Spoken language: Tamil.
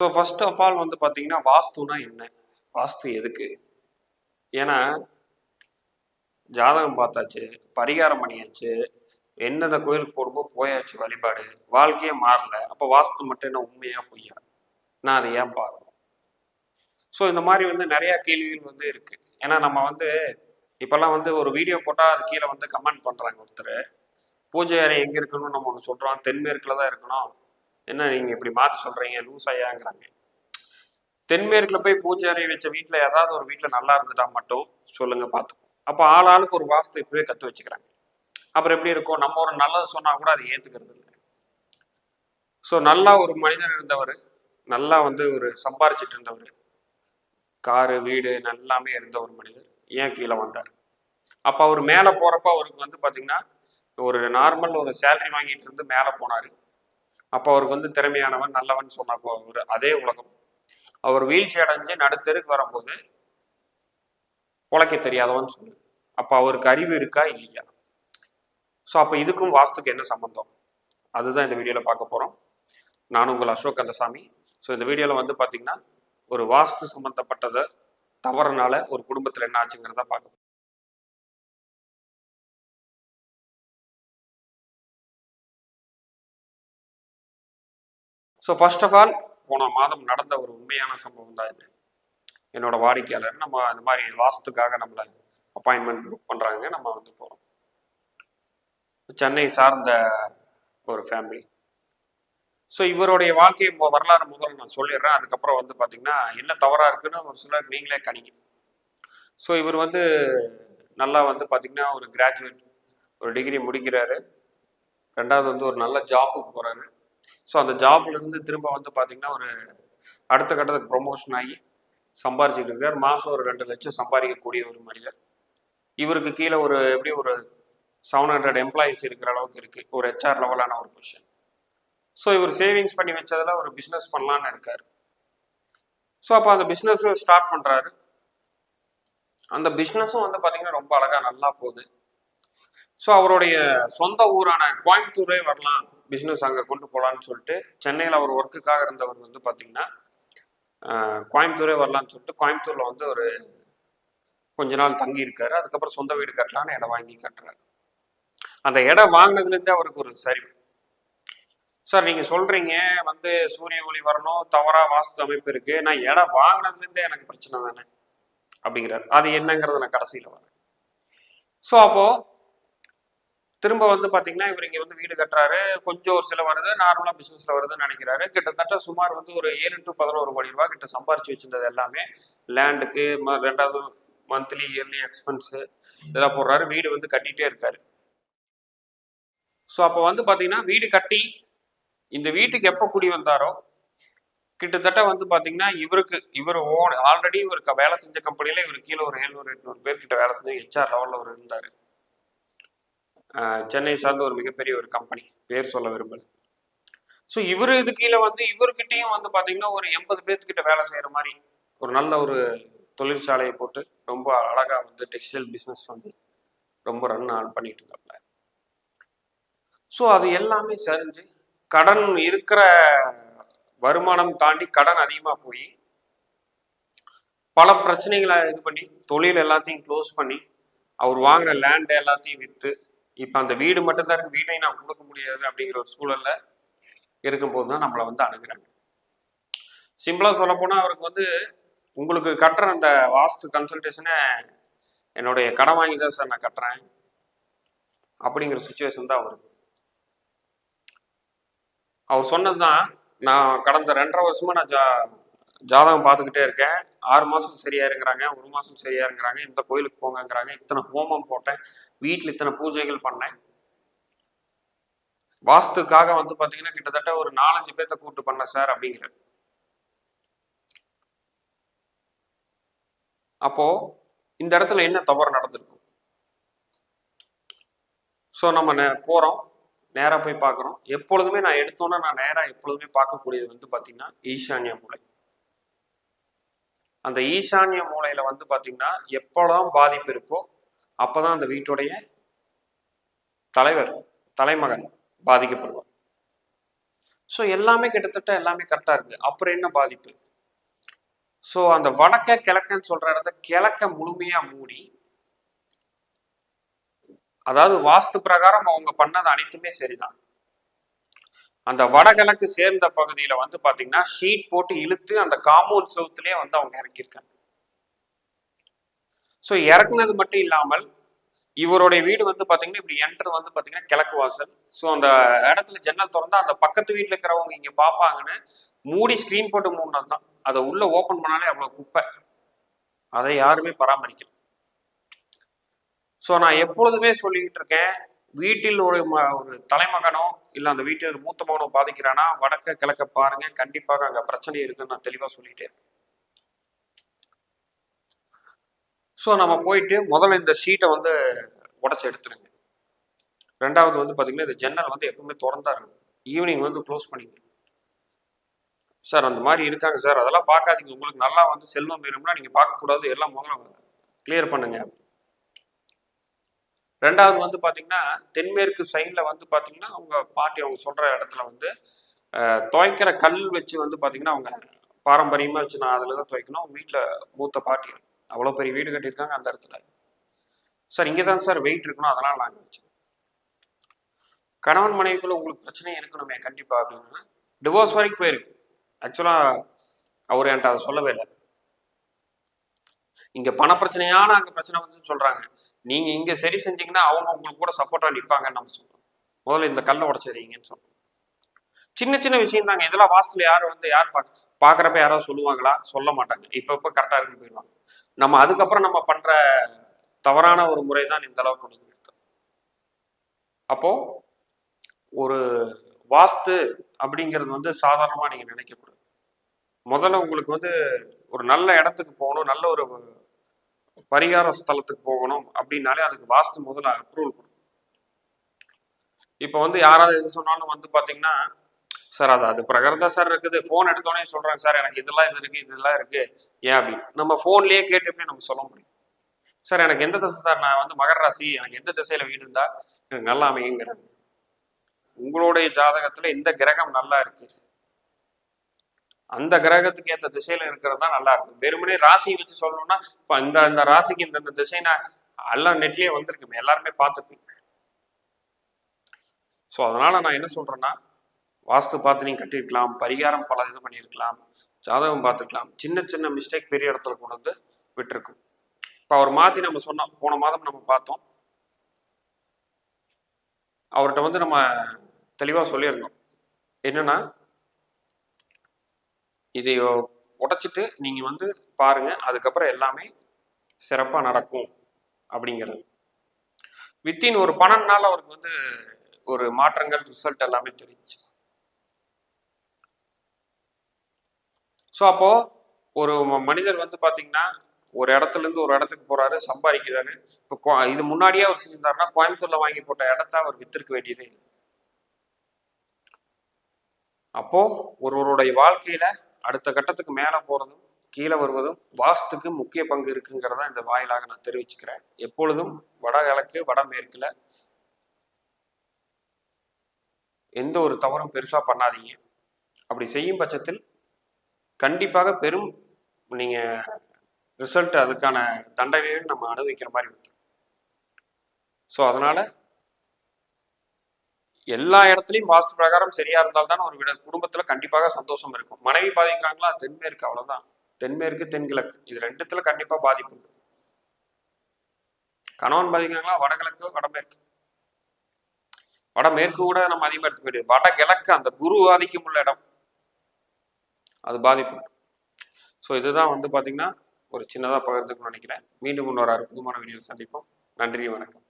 ஸோ ஃபர்ஸ்ட் ஆஃப் ஆல் வந்து பார்த்தீங்கன்னா வாஸ்துனா என்ன? வாஸ்து எதுக்கு? ஏன்னா ஜாதகம் பார்த்தாச்சு பரிகாரம் பண்ணியாச்சு எந்தெந்த கோயிலுக்கு போடும்போது போயாச்சு வழிபாடு வாழ்க்கையே மாறல அப்போ வாஸ்து மட்டும் என்ன உண்மையாக பொய்யா? நான் அதை ஏன் பார்க்கணும்? ஸோ இந்த மாதிரி வந்து நிறைய கேள்விகள் வந்து இருக்கு. ஏன்னா நம்ம வந்து இப்போல்லாம் வந்து ஒரு வீடியோ போட்டால் அது கீழே வந்து கமெண்ட் பண்ணுறாங்க ஒருத்தர். பூஜை அறை எங்கே இருக்கணும்னு நம்ம ஒன்று சொல்கிறோம் தென்மேற்கில் தான் இருக்கணும். என்ன நீங்கள் இப்படி மாற்ற சொல்கிறீங்க லூஸ் ஐயாங்கிறாங்க தென்மேற்கில் போய் பூஜாரி வச்ச வீட்டில் ஏதாவது ஒரு வீட்டில் நல்லா இருந்துட்டா மட்டும் சொல்லுங்க பார்த்துக்கோ அப்போ ஆள் ஆளுக்கு ஒரு வாஸ்து இப்பவே கற்று வச்சுக்கிறாங்க. அப்புறம் எப்படி இருக்கும்? நம்ம ஒரு நல்லது சொன்னால் கூட அதை ஏற்றுக்கிறது இல்லை. ஸோ நல்லா ஒரு மனிதன் இருந்தவர் நல்லா வந்து ஒரு சம்பாரிச்சிட்டு இருந்தவர் காரு வீடு எல்லாமே இருந்த ஒரு மனிதர் ஏன் கீழே வந்தார்? அப்போ அவர் மேலே போகிறப்ப அவருக்கு வந்து பார்த்தீங்கன்னா ஒரு நார்மல் ஒரு சேலரி வாங்கிட்டு இருந்து மேலே போனார். அப்போ அவருக்கு வந்து திறமையானவன் நல்லவன் சொன்னாப்போ அவர் அதே உலகம். அவர் வீழ்ச்சி அடைஞ்சு நடுத்தருக்கு வரும்போது உழைக்க தெரியாதவன் சொல்லு அப்போ அவருக்கு அறிவு இருக்கா இல்லையா? ஸோ அப்போ இதுக்கும் வாஸ்துக்கு என்ன சம்பந்தம்? அதுதான் இந்த வீடியோவில் பார்க்க போகிறோம் நான் உங்கள் அசோக் கந்தசாமி. ஸோ இந்த வீடியோவில் வந்து பார்த்தீங்கன்னா ஒரு வாஸ்து சம்மந்தப்பட்டதை தவறுனால ஒரு குடும்பத்தில் என்ன ஆச்சுங்கிறத பார்க்க ஸோ ஃபர்ஸ்ட் ஆஃப் ஆல் போன மாதம் நடந்த ஒரு உண்மையான சம்பவம் தான் இது. என்னோட வாடிக்கையாளர் நம்ம இந்த மாதிரி வாஸ்துக்காக நம்மளை அப்பாயின்மெண்ட் புக் பண்ணுறாங்க நம்ம வந்து போகிறோம் சென்னை சார்ந்த ஒரு ஃபேமிலி ஸோ இவருடைய வாழ்க்கை வரலாறு முதல்ல நான் சொல்லிடுறேன். அதுக்கப்புறம் வந்து பார்த்தீங்கன்னா என்ன தவறாக இருக்குன்னு ஒரு சிலர் நீங்களே கணிங்க. ஸோ இவர் வந்து நல்லா வந்து பார்த்தீங்கன்னா ஒரு கிராஜுவேட் ஒரு டிகிரி முடிக்கிறாரு. ரெண்டாவது வந்து ஒரு நல்ல ஜாபுக்கு போகிறாரு ஸோ அந்த ஜாப்ல இருந்து திரும்ப வந்து பார்த்தீங்கன்னா ஒரு அடுத்த கட்டத்துக்கு ப்ரொமோஷன் ஆகி சம்பாரிச்சிட்டு இருக்கார். மாதம் ஒரு ரெண்டு லட்சம் சம்பாதிக்கக்கூடிய ஒரு மனிதர். இவருக்கு கீழே ஒரு எப்படி ஒரு செவன் ஹண்ட்ரட் எம்ப்ளாயிஸ் இருக்கிற அளவுக்கு இருக்கு. ஒரு ஹெச்ஆர் லெவலான ஒரு பொசிஷன் ஸோ இவர் சேவிங்ஸ் பண்ணி வச்சதில் ஒரு பிஸ்னஸ் பண்ணலான்னு இருக்கார். ஸோ அப்போ அந்த பிஸ்னஸ் ஸ்டார்ட் பண்ணுறாரு அந்த பிஸ்னஸும் வந்து பார்த்தீங்கன்னா ரொம்ப அழகாக நல்லா போகுது. ஸோ அவருடைய சொந்த ஊரான கோயம்புத்தூரே வரலாம். பிஸ்னஸ் அங்கே கொண்டு போகலான்னு சொல்லிட்டு சென்னையில் அவர் ஒர்க்குக்காக இருந்தவர் வந்து பார்த்தீங்கன்னா கோயம்புத்தூரே வரலான்னு சொல்லிட்டு கோயம்புத்தூரில் வந்து ஒரு கொஞ்ச நாள் தங்கியிருக்காரு. அதுக்கப்புறம் சொந்த வீடு கட்டலான்னு இடம் வாங்கி கட்டுறாரு. அந்த இடம் வாங்கினதுலேருந்தே அவருக்கு ஒரு சரிவு. சார் நீங்கள் சொல்கிறீங்க வந்து சூரிய ஒளி வரணும் தவறாக வாஸ்து அமைப்பு இருக்குது நான் இடம் வாங்கினதுலேருந்தே எனக்கு பிரச்சனை தானே? அப்படிங்கிறார். அது என்னங்கிறத நான் கடைசியில் வரேன். ஸோ அப்போது திரும்ப வந்து பார்த்தீங்கன்னா இவர் இங்கே வந்து வீடு கட்டுறாரு. கொஞ்சம் ஒரு சில வருது நார்மலாக பிஸ்னஸில் வருதுன்னு நினைக்கிறாரு. கிட்டத்தட்ட சுமார் வந்து ஒரு ஏழு டு பதினோரு கோடி ரூபா கிட்ட சம்பாரிச்சு வச்சிருந்தது எல்லாமே. லேண்டுக்கு ரெண்டாவது மந்த்லி இயர்லி எக்ஸ்பென்ஸு இதெல்லாம் போடுறாரு. வீடு வந்து கட்டிகிட்டே இருக்காரு. ஸோ அப்போ வந்து பார்த்தீங்கன்னா வீடு கட்டி இந்த வீட்டுக்கு எப்போ குடி வந்தாரோ கிட்டத்தட்ட வந்து பார்த்தீங்கன்னா இவருக்கு இவர் ஓன் ஆல்ரெடி இவருக்கு வேலை செஞ்ச கம்பெனியில் இவர் கீழே ஒரு எழுநூறு எட்நூறு பேர்கிட்ட வேலை செஞ்சு ஹெச்ஆர் லெவலில் அவர் இருந்தார். சென்னை சார்ந்த ஒரு மிகப்பெரிய ஒரு கம்பெனி பேர் சொல்ல விரும்பல. ஸோ இவர் இது கீழே வந்து இவர்கிட்டையும் வந்து பார்த்தீங்கன்னா ஒரு எண்பது பேர்த்துக்கிட்ட வேலை செய்கிற மாதிரி ஒரு நல்ல ஒரு தொழிற்சாலையை போட்டு ரொம்ப அழகாக வந்து டெக்ஸ்டைல் பிஸ்னஸ் வந்து ரொம்ப ரன் ஆன் பண்ணிட்டு இருந்தாப்ல ஸோ அது எல்லாமே சரிஞ்சு கடன் இருக்கிற வருமானம் தாண்டி கடன் அதிகமாக போய் பல பிரச்சனைகளை இது பண்ணி தொழில் எல்லாத்தையும் க்ளோஸ் பண்ணி அவர் வாங்கின லேண்ட் எல்லாத்தையும் விற்று இப்போ அந்த வீடு மட்டும்தான் இருக்கு. வீடை நான் கொடுக்க முடியாது அப்படிங்கிற ஒரு சூழல்ல இருக்கும்போது தான் நம்மளை வந்து அணுகிறாங்க. சிம்பிளாக சொல்லப்போனால் அவருக்கு வந்து உங்களுக்கு கட்டுற அந்த வாஸ்து கன்சல்டேஷனை என்னுடைய கடன் வாங்கி தான் சார் நான் கட்டுறேன் அப்படிங்கிற சுச்சுவேஷன் தான் அவருக்கு. அவர் சொன்னது தான் நான் கடந்த ரெண்டரை வருஷமா நான் ஜா ஜாதகம் பார்த்துக்கிட்டே இருக்கேன். ஆறு மாதம் சரியா இருங்கிறாங்க ஒரு மாதம் சரியா இருங்கிறாங்க இந்த கோயிலுக்கு போங்கங்கிறாங்க. இத்தனை ஹோமம் போட்டேன் வீட்டில் இத்தனை பூஜைகள் பண்ணேன். வாஸ்துக்காக வந்து பார்த்தீங்கன்னா கிட்டத்தட்ட ஒரு நாலஞ்சு பேர்த்த கூட்டு பண்ணேன் சார் அப்படிங்கிற. அப்போ இந்த இடத்துல என்ன தவறு நடந்திருக்கும் ஸோ நம்ம நே- போறோம் நேராக போய் பார்க்குறோம் எப்பொழுதுமே நான் எடுத்தோன்னே நான் நேராக எப்பொழுதுமே பார்க்கக்கூடியது வந்து பார்த்தீங்கன்னா ஈசான்ய மூலை. அந்த ஈசான்ய மூலையில வந்து பார்த்தீங்கன்னா எப்போதான் பாதிப்பு இருக்கோ அப்பதான் அந்த வீட்டுடைய தலைவர் தலைமகன் பாதிக்கப்படுவார். ஸோ எல்லாமே கிட்டத்தட்ட எல்லாமே கரெக்டாக இருக்கு. அப்புறம் என்ன பாதிப்பு? ஸோ அந்த வடக்க கிழக்கன்னு சொல்ற இடத்த கிழக்க முழுமையா மூடி அதாவது வாஸ்து பிரகாரம் அவங்க பண்ணது அனைத்துமே சரிதான். அந்த வடகிழக்கு சேர்ந்த பகுதியில வந்து பாத்தீங்கன்னா ஷீட் போட்டு இழுத்து அந்த காம்பவுண்ட் சவுத்துலயே வந்து அவங்க இறக்கியிருக்காங்க. ஸோ இறக்குனது மட்டும் இல்லாமல் இவருடைய வீடு வந்து பாத்தீங்கன்னா இப்படி என்டர் வந்து பாத்தீங்கன்னா கிழக்கு வாசல். ஸோ அந்த இடத்துல ஜன்னல் திறந்தா அந்த பக்கத்து வீட்டில் இருக்கிறவங்க இங்க பார்ப்பாங்கன்னு மூடி ஸ்க்ரீன் போட்டு மூடினது தான். அதை உள்ள ஓப்பன் பண்ணாலே அவ்வளோ குப்பை. அதை யாருமே பராமரிக்கல. ஸோ நான் எப்பொழுதுமே சொல்லிக்கிட்டு இருக்கேன் வீட்டில் ஒரு ம- ஒரு தலைமகனோ இல்லை அந்த வீட்டில் மூத்த மகனை பாதிக்கிறானா? வடக்க கிழக்க பாருங்க. கண்டிப்பாக அங்கே பிரச்சனை இருக்குன்னு நான் தெளிவாக சொல்லிட்டே இருக்கேன். ஸோ நம்ம போயிட்டு முதல்ல இந்த ஷீட்டை வந்து உடச்சி எடுத்துருங்க. ரெண்டாவது வந்து பார்த்தீங்கன்னா இந்த ஜன்னல் வந்து எப்பவுமே திறந்தா இருக்கும் ஈவினிங் வந்து க்ளோஸ் பண்ணிங்க. சார் அந்த மாதிரி இருக்காங்க சார் அதெல்லாம் பார்க்காதீங்க. உங்களுக்கு நல்லா வந்து செல்வம் வேணும்னா நீங்கள் பார்க்கக்கூடாது. எல்லாம் முதல்ல கிளியர் பண்ணுங்க. ரெண்டாவது வந்து பார்த்தீங்கன்னா தென்மேற்கு சைடில் வந்து பார்த்தீங்கன்னா அவங்க பாட்டி அவங்க சொல்கிற இடத்துல வந்து துவைக்கிற கல் வச்சு வந்து பார்த்தீங்கன்னா அவங்க பாரம்பரியமாக வச்சு நான் அதில் தான் துவைக்கணும். அவங்க வீட்டில் மூத்த பாட்டி அவ்வளோ பெரிய வீடு கட்டியிருக்காங்க அந்த இடத்துல. சார் இங்கே தான் சார் வெயிட் இருக்கணும். அதெல்லாம் நாங்கள் வச்சு கணவன் மனைவிக்குள்ளே உங்களுக்கு பிரச்சனை இருக்கணுமே கண்டிப்பாக அப்படின்னா. டிவோர்ஸ் வரைக்கும் போயிருக்கு ஆக்சுவலாக அவர் என்கிட்ட அதை சொல்லவே இல்லை. இங்க பண பிரச்சனையான அங்க பிரச்சனை வந்து சொல்றாங்க. நீங்க இங்க சரி செஞ்சீங்கன்னா அவங்க உங்களுக்கு கூட சப்போர்ட்டா நிப்பாங்கன்னு நம்ம சொல்றோம். முதல்ல இந்த கல்லை உடச்சிடுறீங்கன்னு சொல்றோம். சின்ன சின்ன விஷயம் தாங்க இதெல்லாம் வாஸ்துல யாரும் வந்து யார் பாக்க பாக்குறப்ப யாராவது சொல்லுவாங்களா? சொல்ல மாட்டாங்க. இப்ப இப்ப கரெக்டா இருக்கு போயிடுவாங்க. நம்ம அதுக்கப்புறம் நம்ம பண்ற தவறான ஒரு முறை தான் இந்த அளவுக்கு கொண்டு அப்போ ஒரு வாஸ்து அப்படிங்கிறது வந்து சாதாரணமா நீங்க நினைக்கக்கூடாது. முதல்ல உங்களுக்கு வந்து ஒரு நல்ல இடத்துக்கு போகணும் நல்ல ஒரு பரிகார ஸ்தலத்துக்கு போகணும் அப்படின்னாலே அதுக்கு வாஸ்து முதல்ல அப்ரூவல் கொடுக்கும் இப்போ வந்து யாராவது எது சொன்னாலும் வந்து பார்த்தீங்கன்னா சார் அது அது பிரகாரம் தான் சார் இருக்குது. ஃபோன் எடுத்தோடனே சொல்கிறாங்க சார். எனக்கு இதெல்லாம் இது இருக்குது இதெல்லாம் இருக்குது ஏன் அப்படின்னு நம்ம ஃபோன்லேயே கேட்டு எப்படி நம்ம சொல்ல முடியும். சார் எனக்கு எந்த திசை சார்? நான் வந்து மகர ராசி. எனக்கு எந்த திசையில வீடு இருந்தால் எனக்கு நல்லா அமையுங்கிறேன் உங்களுடைய ஜாதகத்துல இந்த கிரகம் நல்லா இருக்கு. அந்த கிரகத்துக்கு ஏற்ற திசையில இருக்கிறது தான் நல்லா இருக்கும். வெறுமனே ராசியை வச்சு சொல்லணும்னா இப்போ இந்த இந்த ராசிக்கு இந்த இந்த திசை நான் எல்லாம் நெட்லயே வந்திருக்குமே எல்லாருமே பார்த்துப்பீங்க ஸோ அதனால நான் என்ன சொல்றேன்னா வாஸ்து பார்த்து நீங்க கட்டியிருக்கலாம் பரிகாரம் பல இது பண்ணியிருக்கலாம் ஜாதகம் பார்த்துக்கலாம் சின்ன சின்ன மிஸ்டேக் பெரிய இடத்துல கொண்டு வந்து விட்டுருக்கும். இப்போ அவர் மாற்றி நம்ம சொன்னோம் போன மாதம் நம்ம பார்த்தோம். அவர்கிட்ட வந்து நம்ம தெளிவாக சொல்லியிருந்தோம். என்னன்னா இதை உடைச்சிட்டு நீங்கள் வந்து பாருங்கள் அதுக்கப்புறம் எல்லாமே சிறப்பாக நடக்கும் அப்படிங்கிறது. வித்தின் ஒரு பன்னெண்டு நாள் அவருக்கு வந்து ஒரு மாற்றங்கள் ரிசல்ட் எல்லாமே தெரிஞ்சுச்சு ஸோ அப்போ ஒரு மனிதர் வந்து பார்த்தீங்கன்னா ஒரு இடத்துல இருந்து ஒரு இடத்துக்கு போறாரு சம்பாதிக்கிறாரு. இப்போ கோ- இது முன்னாடியே அவர் செஞ்சிருந்தாருன்னா கோயம்புத்தூர்ல வாங்கி போட்ட இடத்த அவர் வித்திருக்க வேண்டியதே இல்லை. அப்போ ஒருவருடைய வாழ்க்கையில அடுத்த கட்டத்துக்கு மேல போறதும் கீழே வருவதும் வாஸ்துக்கு முக்கிய பங்கு இருக்குங்கிறத இந்த வாயிலாக நான் தெரிவிச்சுக்கிறேன். எப்பொழுதும் வடகிழக்கு வடமேற்கில் எந்த ஒரு தவறும் பெருசா பண்ணாதீங்க. அப்படி செய்யும் பட்சத்தில் கண்டிப்பாக பெரும் நீங்க ரிசல்ட் அதுக்கான தண்டனையும் நம்ம அனுபவிக்கிற மாதிரி இருக்கும் ஸோ அதனால எல்லா இடத்துலையும் வாஸ்து பிரகாரம் சரியா இருந்தால்தான் ஒரு விட குடும்பத்துல கண்டிப்பாக சந்தோஷம் இருக்கும். மனைவி பாதிக்கிறாங்களா தென்மேற்கு அவ்வளவுதான். தென்மேற்கு தென்கிழக்கு. இது ரெண்டுத்துல கண்டிப்பா பாதிப்பு உண்டு. கணவன் பாதிக்கிறாங்களா? வடகிழக்கு வடமேற்கு? வடமேற்கு கூட நம்ம அதிகமாக எடுத்துக்க முடியாது. வடகிழக்கு அந்த குரு ஆதிக்கம் உள்ள இடம். அது பாதிப்பு ஸோ இதுதான் வந்து பார்த்தீங்கன்னா ஒரு சின்னதாக பகிர்ந்துக்கணும்னு நினைக்கிறேன். மீண்டும் இன்னொரு அற்புதமான வீடியோ சந்திப்போம். நன்றி வணக்கம்.